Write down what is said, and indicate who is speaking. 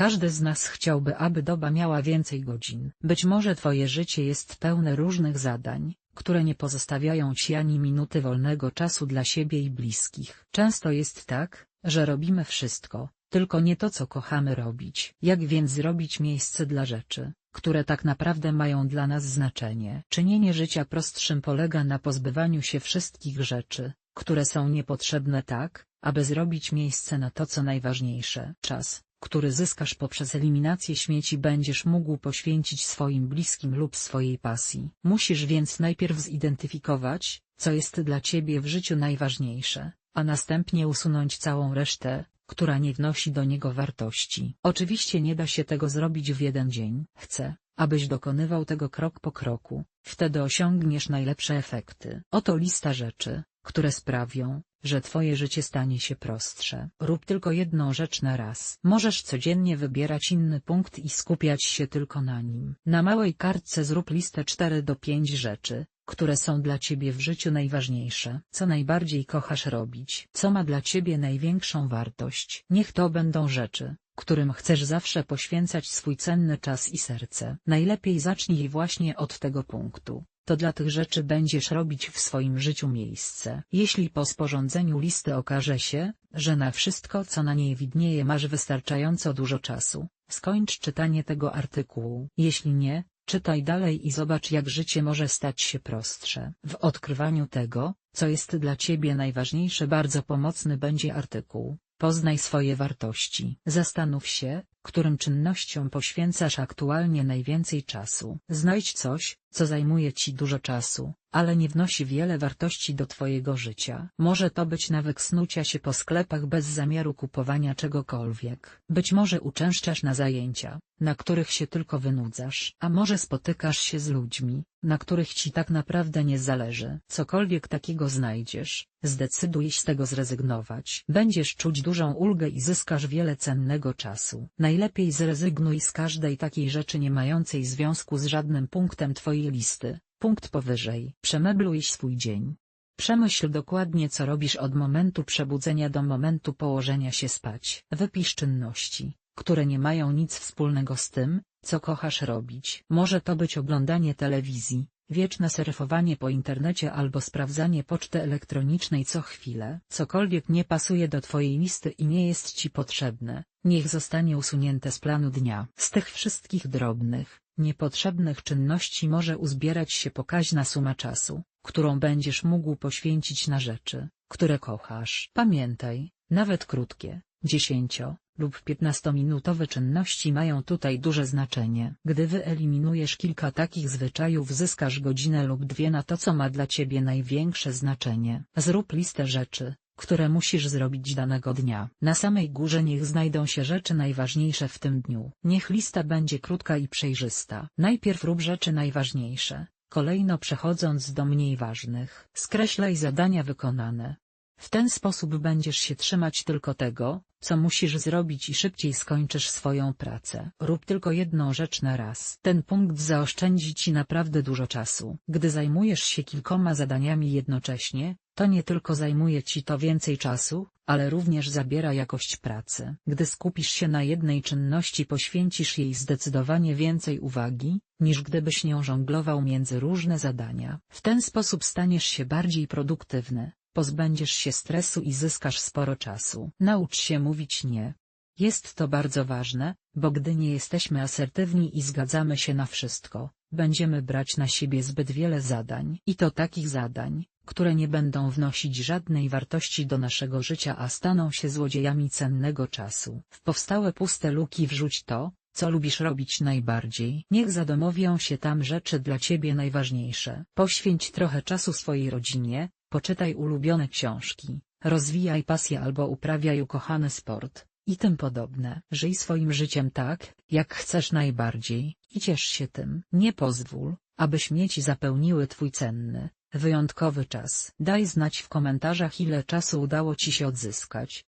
Speaker 1: Każdy z nas chciałby, aby doba miała więcej godzin. Być może twoje życie jest pełne różnych zadań, które nie pozostawiają ci ani minuty wolnego czasu dla siebie i bliskich. Często jest tak, że robimy wszystko, tylko nie to co kochamy robić. Jak więc zrobić miejsce dla rzeczy, które tak naprawdę mają dla nas znaczenie? Czynienie życia prostszym polega na pozbywaniu się wszystkich rzeczy, które są niepotrzebne tak, aby zrobić miejsce na to co najważniejsze. Czas, który zyskasz poprzez eliminację śmieci będziesz mógł poświęcić swoim bliskim lub swojej pasji. Musisz więc najpierw zidentyfikować, co jest dla ciebie w życiu najważniejsze, a następnie usunąć całą resztę, która nie wnosi do niego wartości. Oczywiście nie da się tego zrobić w jeden dzień. Chcę, abyś dokonywał tego krok po kroku, wtedy osiągniesz najlepsze efekty. Oto lista rzeczy, które sprawią, że twoje życie stanie się prostsze. Rób tylko jedną rzecz na raz. Możesz codziennie wybierać inny punkt i skupiać się tylko na nim. Na małej kartce zrób listę 4 do 5 rzeczy, które są dla ciebie w życiu najważniejsze. Co najbardziej kochasz robić. Co ma dla ciebie największą wartość. Niech to będą rzeczy, którym chcesz zawsze poświęcać swój cenny czas i serce. Najlepiej zacznij właśnie od tego punktu to dla tych rzeczy będziesz robić w swoim życiu miejsce. Jeśli po sporządzeniu listy okaże się, że na wszystko co na niej widnieje masz wystarczająco dużo czasu, skończ czytanie tego artykułu. Jeśli nie, czytaj dalej i zobacz jak życie może stać się prostsze. W odkrywaniu tego, co jest dla ciebie najważniejsze bardzo pomocny będzie artykuł. Poznaj swoje wartości. Zastanów się, którym czynnościom poświęcasz aktualnie najwięcej czasu. Znajdź coś, co zajmuje ci dużo czasu, ale nie wnosi wiele wartości do twojego życia. Może to być nawyk snucia się po sklepach bez zamiaru kupowania czegokolwiek. Być może uczęszczasz na zajęcia, na których się tylko wynudzasz. A może spotykasz się z ludźmi, na których ci tak naprawdę nie zależy. Cokolwiek takiego znajdziesz, zdecyduj z tego zrezygnować. Będziesz czuć dużą ulgę i zyskasz wiele cennego czasu. Najlepiej zrezygnuj z każdej takiej rzeczy nie mającej związku z żadnym punktem twojej listy. Punkt powyżej. Przemebluj swój dzień. Przemyśl dokładnie co robisz od momentu przebudzenia do momentu położenia się spać. Wypisz czynności, które nie mają nic wspólnego z tym, co kochasz robić. Może to być oglądanie telewizji, wieczne surfowanie po internecie albo sprawdzanie poczty elektronicznej co chwilę. Cokolwiek nie pasuje do twojej listy i nie jest ci potrzebne, niech zostanie usunięte z planu dnia. Z tych wszystkich drobnych, niepotrzebnych czynności może uzbierać się pokaźna suma czasu, którą będziesz mógł poświęcić na rzeczy, które kochasz. Pamiętaj, nawet krótkie, dziesięcio, lub 15-minutowe czynności mają tutaj duże znaczenie. Gdy wyeliminujesz kilka takich zwyczajów zyskasz godzinę lub dwie na to co ma dla ciebie największe znaczenie. Zrób listę rzeczy, które musisz zrobić danego dnia. Na samej górze niech znajdą się rzeczy najważniejsze w tym dniu. Niech lista będzie krótka i przejrzysta. Najpierw rób rzeczy najważniejsze, kolejno przechodząc do mniej ważnych. Skreślaj zadania wykonane, w ten sposób będziesz się trzymać tylko tego, co musisz zrobić i szybciej skończysz swoją pracę. Rób tylko jedną rzecz na raz. Ten punkt zaoszczędzi ci naprawdę dużo czasu. Gdy zajmujesz się kilkoma zadaniami jednocześnie, to nie tylko zajmuje ci to więcej czasu, ale również zabiera jakość pracy. Gdy skupisz się na jednej czynności poświęcisz jej zdecydowanie więcej uwagi, niż gdybyś nią żonglował między różne zadania. W ten sposób staniesz się bardziej produktywny, Pozbędziesz się stresu i zyskasz sporo czasu. Naucz się mówić nie. Jest to bardzo ważne, bo gdy nie jesteśmy asertywni i zgadzamy się na wszystko, będziemy brać na siebie zbyt wiele zadań. I to takich zadań, które nie będą wnosić żadnej wartości do naszego życia a staną się złodziejami cennego czasu. W powstałe puste luki wrzuć to, co lubisz robić najbardziej. Niech zadomowią się tam rzeczy dla ciebie najważniejsze. Poświęć trochę czasu swojej rodzinie, Poczytaj ulubione książki, rozwijaj pasję albo uprawiaj ukochany sport, i tym podobne. Żyj swoim życiem tak, jak chcesz najbardziej, i ciesz się tym. Nie pozwól, aby śmieci zapełniły twój cenny, wyjątkowy czas. Daj znać w komentarzach ile czasu udało ci się odzyskać,